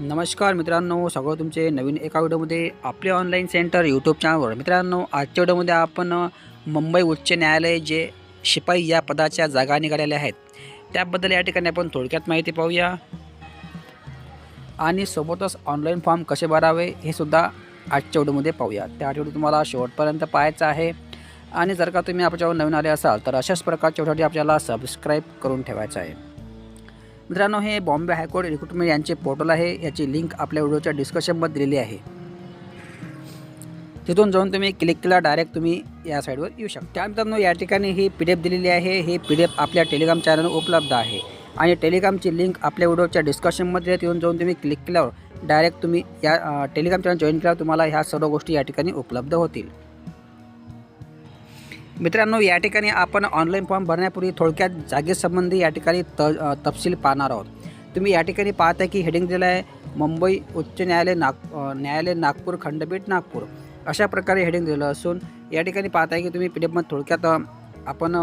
नमस्कार मित्रांनो सगळं तुमचे नवीन एका व्हिडिओमध्ये आपले ऑनलाईन सेंटर यूट्यूब चॅनलवर मित्रांनो आजच्या व्हिडिओमध्ये आपण मुंबई उच्च न्यायालय जे शिपाई या पदाच्या जागा निघालेल्या आहेत त्याबद्दल या ठिकाणी आपण थोडक्यात माहिती पाहूया. आणि सोबतच ऑनलाईन फॉर्म कसे भरावे हे सुद्धा आजच्या व्हिडिओमध्ये पाहूया. त्या आठवडी तुम्हाला शेवटपर्यंत पाहायचं आहे. आणि जर का तुम्ही आपल्यावर नवीन आले असाल तर अशाच प्रकारच्या व्हिडिओसाठी आपल्याला सबस्क्राईब करून ठेवायचं आहे. मित्रांनो हे बॉम्बे हायकोर्ट रिक्रुटमेंट यांचे पोर्टल आहे. याची लिंक आपल्या व्हिडिओच्या डिस्कशनमध्ये दिलेली आहे. तिथून जाऊन तुम्ही क्लिक केला डायरेक्ट तुम्ही या साईडवर येऊ शकता. त्यानंतर मित्रांनो या ठिकाणी ही पी डी एफ दिलेली आहे. हे पी डी एफ आपल्या टेलिग्राम चॅनलवर उपलब्ध आहे. आणि टेलिग्रामची लिंक आपल्या व्हिडिओच्या डिस्कशनमध्ये तिथून जाऊन तुम्ही क्लिक केल्यावर डायरेक्ट तुम्ही या टेलिग्राम चॅनल जॉईन केल्यावर तुम्हाला ह्या सर्व गोष्टी या ठिकाणी उपलब्ध होतील. मित्रांनो या ठिकाणी आपण ऑनलाईन फॉर्म भरण्यापूर्वी थोडक्यात जागेसंबंधी या ठिकाणी त तपशील पाहणार आहोत. तुम्ही या ठिकाणी पाहता की हेडिंग दिलं आहे मुंबई उच्च न्यायालय नाग न्यायालय नागपूर खंडपीठ नागपूर. अशा प्रकारे हेडिंग दिलं असून या ठिकाणी पाहताय की तुम्ही पी डी एफमध्ये थोडक्यात आपण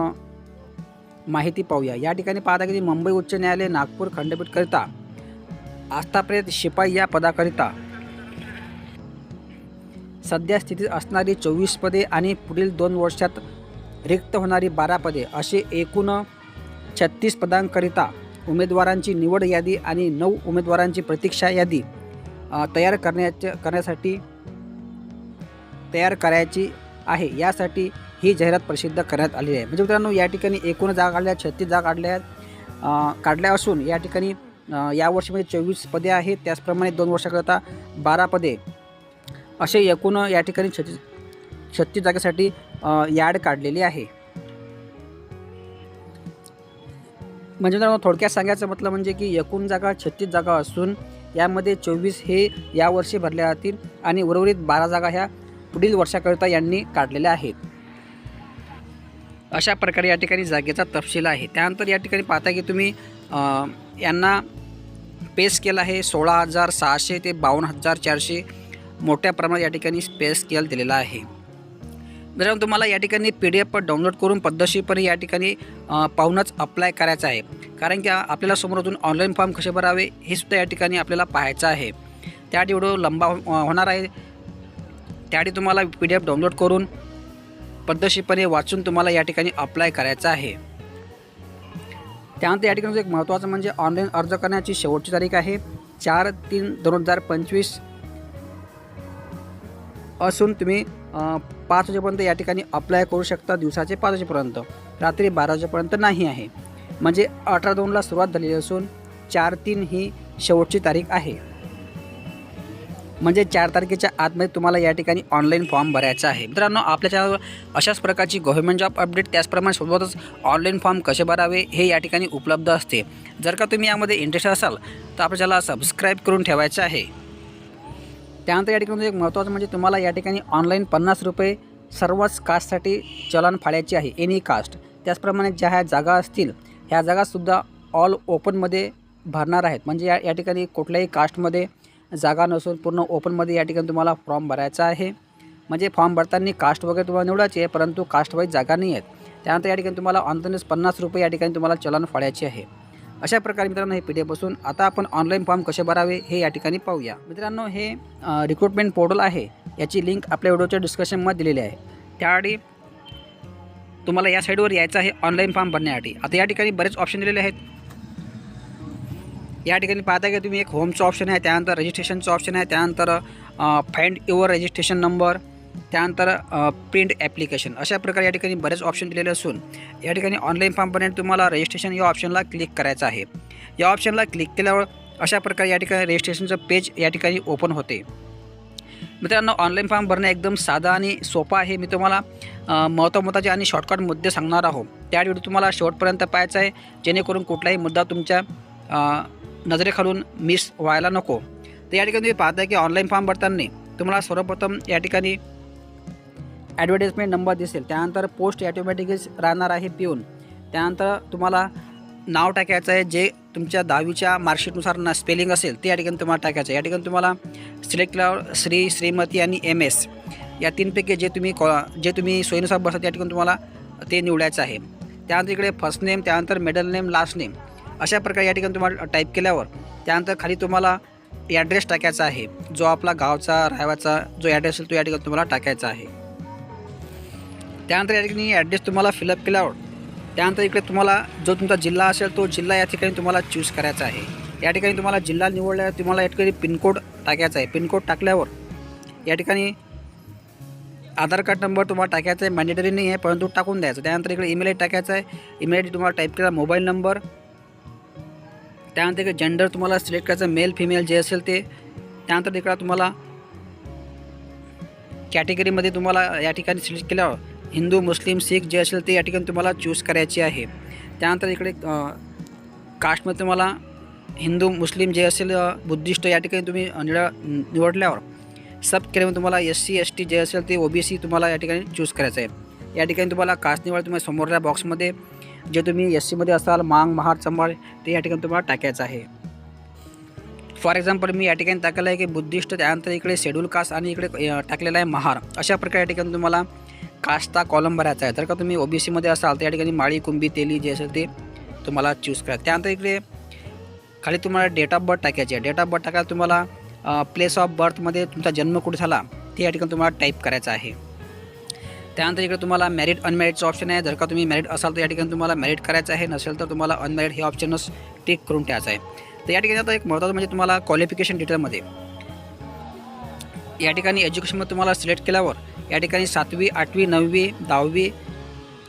माहिती पाहूया. या ठिकाणी पाहता की मुंबई उच्च न्यायालय नागपूर खंडपीठकरिता आस्थाप्रेत शिपाई या पदाकरिता सध्या स्थितीत असणारी चोवीस पदे आणि पुढील दोन वर्षात रिक्त होणारी बारा पदे असे एकूण छत्तीस पदांकरिता उमेदवारांची निवड यादी आणि नऊ उमेदवारांची प्रतीक्षा यादी तयार करण्याच्या करण्यासाठी तयार करायची आहे. यासाठी ही जाहिरात प्रसिद्ध करण्यात आली आहे. म्हणजे मित्रांनो या ठिकाणी एकूण जागा काढल्या छत्तीस जागा काढल्या आहेत काढल्या असून या ठिकाणी यावर्षीमध्ये या चोवीस पदे आहेत. त्याचप्रमाणे दोन वर्षाकरता बारा पदे असे एकूण या ठिकाणी छत्तीस छत्तीस जागेसाठी यार्ड याड काढलेली आहे. म्हणजे मित्रांनो थोडक्यात सांगायचं म्हटलं म्हणजे की एकूण जागा छत्तीस जागा असून यामध्ये चोवीस हे यावर्षी भरल्या जातील आणि उर्वरित बारा जागा ह्या पुढील वर्षाकरिता यांनी काढलेल्या आहेत. अशा प्रकारे या ठिकाणी जागेचा तपशील आहे. त्यानंतर या ठिकाणी पाहता की तुम्ही यांना पेस केला आहे सोळा हजार सहाशे ते बावन्न हजार चारशे मोठ्या प्रमाणात या ठिकाणी स्पेस केल दिलेला आहे. मित्रांनो तुम्हाला या ठिकाणी पी डी एफ डाउनलोड करून पद्धतशीरपणे या ठिकाणी पाहूनच अप्लाय करायचं आहे. कारण की आपल्याला समोरातून ऑनलाईन फॉर्म कसे भरावे हे सुद्धा या ठिकाणी आपल्याला पाहायचं आहे. त्यासाठी व्हिडिओ लंबा हो, होणार आहे. त्यासाठी तुम्हाला पी डी एफ डाउनलोड करून पद्धतशीरपणे वाचून तुम्हाला या ठिकाणी अप्लाय करायचं आहे. त्यानंतर या ठिकाणी एक महत्त्वाचं म्हणजे ऑनलाईन अर्ज करण्याची शेवटची तारीख आहे. चार तीन दोन हजार पंचवीस असून तुम्ही पाच वाजेपर्यंत या ठिकाणी अप्लाय करू शकता दिवसाचे पाच वाजेपर्यंत. रात्री बारा वाजेपर्यंत नाही आहे. म्हणजे अठरा दोनला सुरुवात झालेली असून चार तीन ही शेवटची तारीख आहे. म्हणजे चार तारखेच्या आतमध्ये तुम्हाला या ठिकाणी ऑनलाईन फॉर्म भरायचा आहे. मित्रांनो आपल्या चॅनलवर अशाच प्रकारची गव्हर्मेंट जॉब अपडेट त्याचप्रमाणे सोबतच ऑनलाईन फॉर्म कसे भरावे हे या ठिकाणी उपलब्ध असते. जर का तुम्ही यामध्ये इंटरेस्ट असाल तर आपल्याला सबस्क्राईब करून ठेवायचं आहे. त्यानंतर या ठिकाणी म्हणजे एक महत्त्वाचं म्हणजे तुम्हाला या ठिकाणी ऑनलाईन पन्नास रुपये सर्वच कास्टसाठी चलन फाडायचे आहे. एनी कास्ट त्याचप्रमाणे ज्या ह्या जागा असतील ह्या जागासुद्धा ऑल ओपनमध्ये भरणार आहेत. म्हणजे या या ठिकाणी कुठल्याही कास्टमध्ये जागा नसून पूर्ण ओपनमध्ये या ठिकाणी तुम्हाला फॉर्म भरायचा आहे. म्हणजे फॉर्म भरताना कास्ट वगैरे तुम्हाला निवडायची आहे परंतु कास्ट वाईज जागा नाही आहेत. त्यानंतर या ठिकाणी तुम्हाला ऑनलाईनच पन्नास रुपये या ठिकाणी तुम्हाला चलन फाडायचे आहे. अशा प्रकारे मित्रांनो हे पी डी एफ बसून आता आपण ऑनलाईन फॉर्म कसे भरावे हे या ठिकाणी पाहूया. मित्रांनो हे रिक्रुटमेंट पोर्टल आहे. याची लिंक आपल्या व्हिडिओच्या डिस्कशनमध्ये दिलेली आहे. त्यासाठी तुम्हाला या साईडवर यायचं आहे ऑनलाईन फॉर्म भरण्यासाठी. आता या ठिकाणी बरेच ऑप्शन दिलेले आहेत. या ठिकाणी पाहता की तुम्ही एक होमचं ऑप्शन आहे त्यानंतर रजिस्ट्रेशनचं ऑप्शन आहे त्यानंतर फाइंड युअर रजिस्ट्रेशन नंबर त्यानंतर प्रिंट ॲप्लिकेशन अशा प्रकारे या ठिकाणी बरेच ऑप्शन दिलेले असून या ठिकाणी ऑनलाईन फॉर्म भरण्यासाठी तुम्हाला रजिस्ट्रेशन या ऑप्शनला क्लिक करायचं आहे. या ऑप्शनला क्लिक केल्यावर अशा प्रकारे या ठिकाणी रजिस्ट्रेशनचं पेज या ठिकाणी ओपन होते. मित्रांनो ऑनलाईन फॉर्म भरणं एकदम साधा आणि सोपा आहे. मी तुम्हाला अ, आणि शॉर्टकट मुद्दे सांगणार आहोत. त्या व्हिडिओ तुम्हाला शेवटपर्यंत पाहायचा आहे. जेणेकरून कुठलाही मुद्दा तुमच्या नजरेखालून मिस व्हायला नको. तर या ठिकाणी तुम्ही पाहताय की ऑनलाईन फॉर्म भरताना तुम्हाला सर्वप्रथम या ठिकाणी ॲडव्हर्टाईजमेंट नंबर दिसेल. त्यानंतर पोस्ट ॲटोमॅटिकच राहणार आहे पिऊन. त्यानंतर तुम्हाला नाव टाकायचं आहे जे तुमच्या दहावीच्या मार्कशीटनुसार ना स्पेलिंग असेल ते या ठिकाणी तुम्हाला टाकायचं आहे. या ठिकाणी तुम्हाला सिलेक्ट केल्यावर श्री श्रीमती आणि एम एस या तीनपैकी जे तुम्ही कॉ जे तुम्ही सोयीनुसार बसता त्या ठिकाणी तुम्हाला ते निवडायचं आहे. त्यानंतर इकडे फर्स्ट नेम त्यानंतर मिडल नेम लास्ट नेम अशा प्रकारे या ठिकाणी तुम्हाला टाईप केल्यावर त्यानंतर खाली तुम्हाला ॲड्रेस टाकायचा आहे. जो आपला गावचा राहायचा जो ॲड्रेस असेल तो या ठिकाणी तुम्हाला टाकायचा आहे. त्यानंतर या ठिकाणी ॲड्रेस तुम्हाला फिलअप केल्यावर त्यानंतर इकडे तुम्हाला जो तुमचा जिल्हा असेल तो जिल्हा या ठिकाणी तुम्हाला चूज करायचा आहे. या ठिकाणी तुम्हाला जिल्हा निवडल्यावर तुम्हाला या ठिकाणी पिनकोड टाकायचा आहे. पिनकोड टाकल्यावर या ठिकाणी आधार कार्ड नंबर तुम्हाला टाकायचा आहे. मॅन्डेटरी नाही आहे परंतु टाकून द्यायचं. त्यानंतर इकडे ईमेल आय टाकायचा आहे. ईमेल आय डी तुम्हाला टाईप केला मोबाईल नंबर त्यानंतर इकडे जेंडर तुम्हाला सिलेक्ट करायचं मेल फिमेल जे असेल ते. त्यानंतर इकडं तुम्हाला कॅटेगरीमध्ये तुम्हाला या ठिकाणी सिलेक्ट केल्यावर हिंदू मुस्लिम सिख जे असेल ते या ठिकाणी तुम्हाला चूज करायचे आहे. त्यानंतर इकडे कास्टमध्ये तुम्हाला हिंदू मुस्लिम जे असेल बुद्धिस्ट या ठिकाणी तुम्ही निळा निवड निवडल्यावर सब केल्यामध्ये तुम्हाला एस सी एस टी जे असेल ते ओ बी सी तुम्हाला या ठिकाणी चूज करायचं आहे. या ठिकाणी तुम्हाला कास्ट निवड तुम्ही समोरच्या बॉक्समध्ये जे तुम्ही एस सीमध्ये असाल मांग महार चंबाळ ते या ठिकाणी तुम्हाला टाकायचं आहे. फॉर एक्झाम्पल मी या ठिकाणी टाकलं आहे की बुद्धिस्ट त्यानंतर इकडे शेड्यूल कास्ट आणि इकडे टाकलेला आहे महार. अशा प्रकारे या ठिकाणी तुम्हाला कास्टचा कॉलम भरायचा आहे. जर का तुम्ही ओ बी सीमध्ये असाल तर या ठिकाणी माळी कुंभी तेली जे असेल ते तुम्हाला चूज करा. त्यानंतर इकडे खाली तुम्हाला डेट ऑफ बर्थ टाकायची आहे. डेट ऑफ बर्थ टाकायला तुम्हाला प्लेस ऑफ बर्थमध्ये तुमचा जन्म कुठे झाला ते या ठिकाणी तुम्हाला टाईप करायचं आहे. त्यानंतर इकडे तुम्हाला मॅरिड अनमॅरिडचं ऑप्शन आहे. जर का तुम्ही मॅरिड असाल तर या ठिकाणी तुम्हाला मॅरिड करायचं आहे. नसेल तर तुम्हाला अनमॅरिड हे ऑप्शनच टिक करून ठेवायचं आहे. तर या ठिकाणी आता एक महत्त्वाचं म्हणजे तुम्हाला क्वालिफिकेशन डिटेलमध्ये या ठिकाणी एज्युकेशनमध्ये तुम्हाला सिलेक्ट केल्यावर या ठिकाणी सातवी आठवी नववी दहावी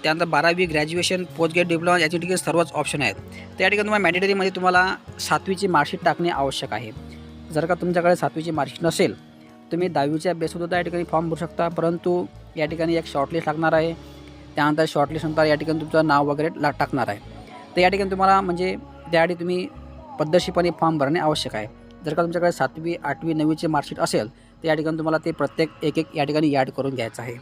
त्यानंतर बारावी ग्रॅज्युएशन पोस्ट ग्रेड डिप्लोमा याच्या ठिकाणी सर्वच ऑप्शन आहेत. तर या ठिकाणी तुम्हाला मॅन्डेटरीमध्ये तुम्हाला सातवीची मार्कशीट टाकणे आवश्यक आहे. जर का तुमच्याकडे सातवीची मार्कशीट नसेल तुम्ही दहावीच्या बेसवर या ठिकाणी फॉर्म भरू शकता परंतु या ठिकाणी एक शॉर्टलिस्ट लागणार आहे. त्यानंतर शॉर्टलिस्टनंतर या ठिकाणी तुमचं नाव वगैरे ला टाकणार आहे. तर या ठिकाणी तुम्हाला म्हणजे त्यासाठी तुम्ही पद्धतशीरपणे फॉर्म भरणे आवश्यक आहे. जर का तुमच्याकडे सातवी आठवी नववीची मार्कशीट असेल तर या ठिकाणी तुम्हाला ते प्रत्येक एक एक या ठिकाणी ॲड करून घ्यायचं आहे.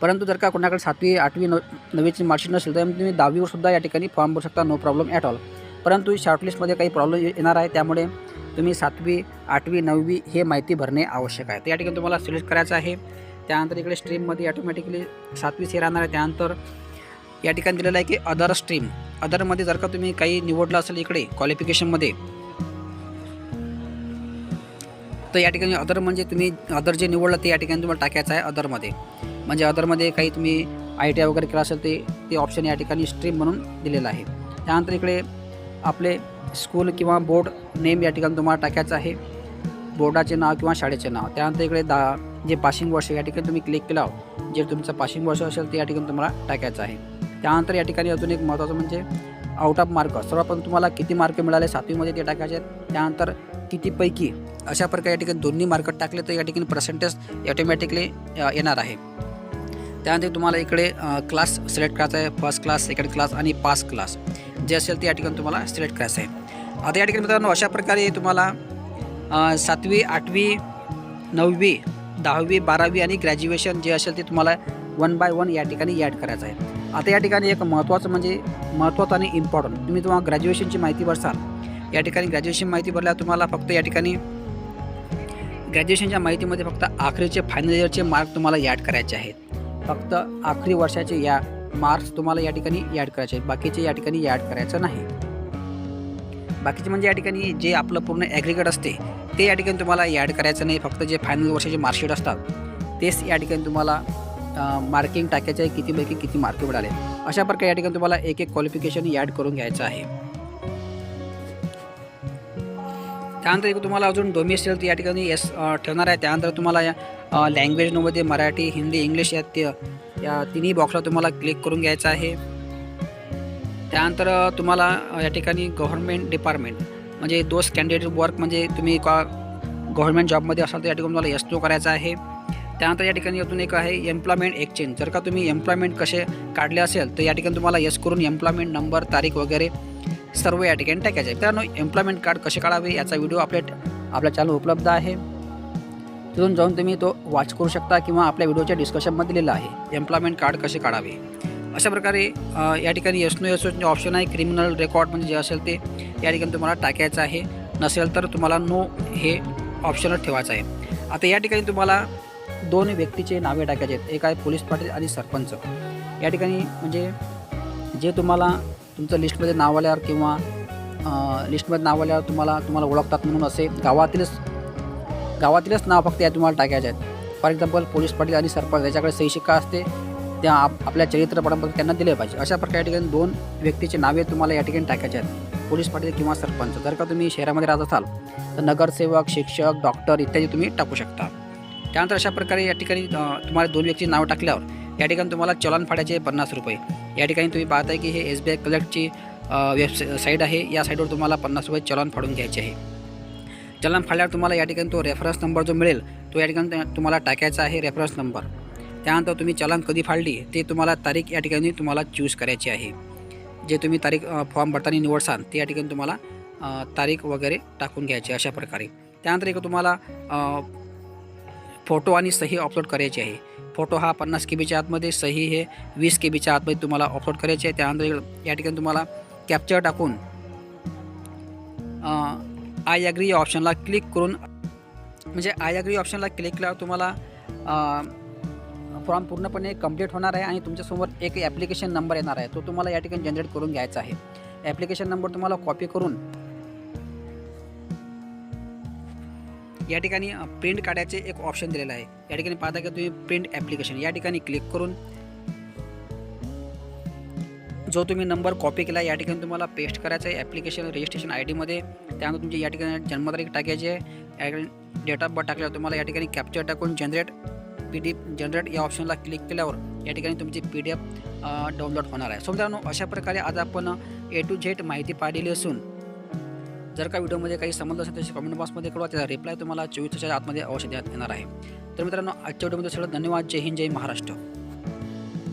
परंतु जर का कोणाकडे सातवी आठवी नव नववीची मार्कशीट नसेल तर तुम्ही दहावीवर सुद्धा या ठिकाणी फॉर्म भरू शकता नो प्रॉब्लेम ॲट ऑल परंतु शॉर्टलिस्टमध्ये काही प्रॉब्लेम येणार आहे त्यामुळे तुम्ही सातवी आठवी नववी हे माहिती भरणे आवश्यक आहे. तर या ठिकाणी तुम्हाला सिलेक्ट करायचं आहे. त्यानंतर इकडे स्ट्रीममध्ये ऑटोमॅटिकली सातवी हे राहणार आहे. त्यानंतर या ठिकाणी दिलेलं आहे की अदर स्ट्रीम अदरमध्ये जर का तुम्ही काही निवडलं असेल इकडे क्वालिफिकेशनमध्ये तर या ठिकाणी अदर म्हणजे तुम्ही अदर जे निवडलं ते या ठिकाणी तुम्हाला टाकायचं आहे अदरमध्ये म्हणजे अदरमध्ये काही तुम्ही आय टी आय वगैरे केलं असेल ते ते ऑप्शन या ठिकाणी स्ट्रीम म्हणून दिलेलं आहे. त्यानंतर इकडे आपले स्कूल किंवा बोर्ड नेम या ठिकाणी तुम्हाला टाकायचं आहे. बोर्डाचे नाव किंवा शाळेचे नाव. त्यानंतर इकडे दा जे पासिंग वर्ष या ठिकाणी तुम्ही क्लिक केलं जे तुमचं पासिंग वर्ष असेल ते या ठिकाणी तुम्हाला टाकायचं आहे. त्यानंतर या ठिकाणी अजून एक महत्त्वाचं म्हणजे आउट ऑफ मार्क सर्वप्रथम तुम्हाला किती मार्क मिळाले? सातवीमध्ये ते टाकायचे आहेत. त्यानंतर कितीपैकी अशा प्रकारे या ठिकाणी दोन्ही मार्क टाकले तर या ठिकाणी पर्सेंटेज ऑटोमॅटिकली येणार आहे. त्यानंतर तुम्हाला इकडे क्लास सिलेक्ट करायचा आहे. फर्स्ट क्लास सेकंड क्लास आणि पास क्लास जे असेल ते या ठिकाणी तुम्हाला सिलेक्ट करायचं आहे. आता या ठिकाणी मित्रांनो अशा प्रकारे तुम्हाला सातवी आठवी नववी दहावी बारावी आणि ग्रॅज्युएशन जे असेल ते तुम्हाला वन बाय वन या ठिकाणी ॲड करायचं आहे. आता या ठिकाणी एक महत्त्वाचं म्हणजे महत्त्वाचं आणि इम्पॉर्टंट तुम्ही तुम्हाला ग्रॅज्युएशनची माहिती भरसाल या ठिकाणी ग्रॅज्युएशन माहिती भरल्यावर तुम्हाला फक्त या ठिकाणी ग्रॅज्युएशनच्या माहितीमध्ये फक्त आखरीचे फायनल इयरचे मार्क तुम्हाला ॲड करायचे आहेत. फक्त आखरी वर्षाचे या मार्क्स तुम्हाला या ठिकाणी ॲड करायचे आहेत. बाकीचे या ठिकाणी ॲड करायचं नाही. बाकीचे म्हणजे या ठिकाणी जे आपलं पूर्ण ॲग्रिगेट असते ते या ठिकाणी तुम्हाला ॲड करायचं नाही. फक्त जे फायनल वर्षाचे मार्कशीट असतात तेच या ठिकाणी तुम्हाला मार्किंग टाकायचं आहे कितीपैकी किती मार्क मिळाले अशा प्रकारे या ठिकाणी तुम्हाला एक एक क्वालिफिकेशन ॲड करून घ्यायचं आहे. त्यानंतर एक तुम्हाला अजून डोमेस्टियल या ठिकाणी एस ठेवणार आहे. त्यानंतर तुम्हाला या लँग्वेजमध्ये मराठी हिंदी इंग्लिश या ते या तिन्ही बॉक्सला तुम्हाला क्लिक करून घ्यायचं आहे. त्यानंतर तुम्हाला या ठिकाणी गव्हर्नमेंट डिपार्टमेंट म्हणजे दोस कॅन्डिडेट वर्क म्हणजे तुम्ही का गव्हर्नमेंट जॉबमध्ये असाल तर या ठिकाणी तुम्हाला एस तो करायचा आहे. त्यानंतर या ठिकाणी अजून एक आहे एम्प्लॉयमेंट एक्सचेंज. जर का तुम्ही एम्प्लॉयमेंट कसे काढले असेल तर या ठिकाणी तुम्हाला यस करून एम्प्लॉयमेंट नंबर तारीख वगैरे सर्व या ठिकाणी टाकायचे आहे. मित्रांनो एम्प्लॉयमेंट कार्ड कसे काढावे याचा व्हिडिओ आपल्या आपल्या चॅनल उपलब्ध आहे. तिथून जाऊन तुम्ही तो वॉच करू शकता किंवा आपल्या व्हिडिओच्या डिस्कशनमध्ये दिलेला आहे एम्प्लॉयमेंट कार्ड कसे काढावे. अशा प्रकारे या ठिकाणी एस नो ऑप्शन आहे. क्रिमिनल रेकॉर्ड म्हणजे जे असेल ते या ठिकाणी तुम्हाला टाकायचं आहे. नसेल तर तुम्हाला नो हे ऑप्शनच ठेवायचं आहे. आता या ठिकाणी तुम्हाला दोन व्यक्तीचे नावे टाकायचे आहेत. एक आहे पोलीस पाटील आणि सरपंच. या ठिकाणी म्हणजे जे तुम्हाला तुमचं लिस्टमध्ये नाव आल्यावर किंवा लिस्टमध्ये नाव आल्यावर तुम्हाला तुम्हाला ओळखतात म्हणून असे गावातीलच गावातीलच नाव फक्त या तुम्हाला टाकायचे आहेत. फॉर एक्झाम्पल पोलीस पाटील आणि सरपंच याच्याकडे सही शिक्का असते. त्या आप आपल्या चरित्र त्यांना दिले पाहिजे. अशा प्रकारे या ठिकाणी दोन व्यक्तीचे नावे तुम्हाला या ठिकाणी टाकायचे आहेत. पोलीस पाटील किंवा सरपंच. जर का तुम्ही शहरामध्ये राहत असाल तर नगरसेवक शिक्षक डॉक्टर इत्यादी तुम्ही टाकू शकता. त्यानंतर अशा प्रकारे या ठिकाणी तुम्हाला दोन व्यक्ती नाव टाकल्यावर या ठिकाणी तुम्हाला चलन फाड्याचे पन्नास रुपये. या ठिकाणी तुम्ही पाहताय की हे एस बी आय कलेक्टची वेबसाईट आहे. या साईटवर तुम्हाला पन्नास रुपये चलन फाडून घ्यायचे आहे. चलन फाडल्यावर तुम्हाला या ठिकाणी तो रेफरन्स नंबर जो मिळेल तो या ठिकाणी तुम्हाला टाकायचा आहे रेफरन्स नंबर त्यानंतर तुम्ही चलन कधी फाडली ते तुम्हाला तारीख या ठिकाणी तुम्हाला चूज करायची आहे. जे तुम्ही तारीख फॉर्म भरताना निवडसान ते या ठिकाणी तुम्हाला तारीख वगैरे टाकून घ्यायची अशा प्रकारे. त्यानंतर एक तुम्हाला फोटो आणि सही अपलोड करायची आहे. फोटो हा पन्नास के बीच्या आतमध्ये सही हे वीस के बीच्या आतमध्ये तुम्हाला अपलोड करायचे आहे. त्यानंतर या ठिकाणी तुम्हाला कॅप्चर टाकून आय ॲग्री या ऑप्शनला क्लिक करून म्हणजे आय अग्री ऑप्शनला क्लिक केल्यावर तुम्हाला फॉर्म पूर्णपणे कंप्लीट होणार आहे आणि तुमच्यासमोर एक ॲप्लिकेशन नंबर येणार आहे. तो तुम्हाला या ठिकाणी जनरेट करून घ्यायचा आहे. ॲप्लिकेशन नंबर तुम्हाला कॉपी करून या ठिकाणी प्रिंट काढायचे एक ऑप्शन दिलेलं आहे. या ठिकाणी पाहता की तुम्ही प्रिंट ॲप्लिकेशन या ठिकाणी क्लिक करून जो तुम्ही नंबर कॉपी केला या ठिकाणी तुम्हाला पेस्ट करायचा आहे ॲप्लिकेशन रजिस्ट्रेशन आय डीमध्ये त्यानंतर तुमची या ठिकाणी जन्मतारीख टाकायची आहे. या डेट ऑफ बर्थ टाकल्यावर तुम्हाला या ठिकाणी कॅप्चर टाकून जनरेट पी डी जनरेट या ऑप्शनला क्लिक केल्यावर या ठिकाणी तुमची पी डी एफ डाउनलोड होणार आहे. सो मित्रांनो अशा प्रकारे आज आपण ए टू झेड माहिती पाहिलेली असून जर का व्हिडिओमध्ये काही समजलं असेल तर कमेंट बॉक्समध्ये कळवा. त्याचा रिप्लाय तुम्हाला चोवीस तासाच्या आतमध्ये अवश्य देण्यात येणार आहे. तर मित्रांनो आजच्या व्हिडिओमध्ये सगळं धन्यवाद. जय हिंद जय महाराष्ट्र.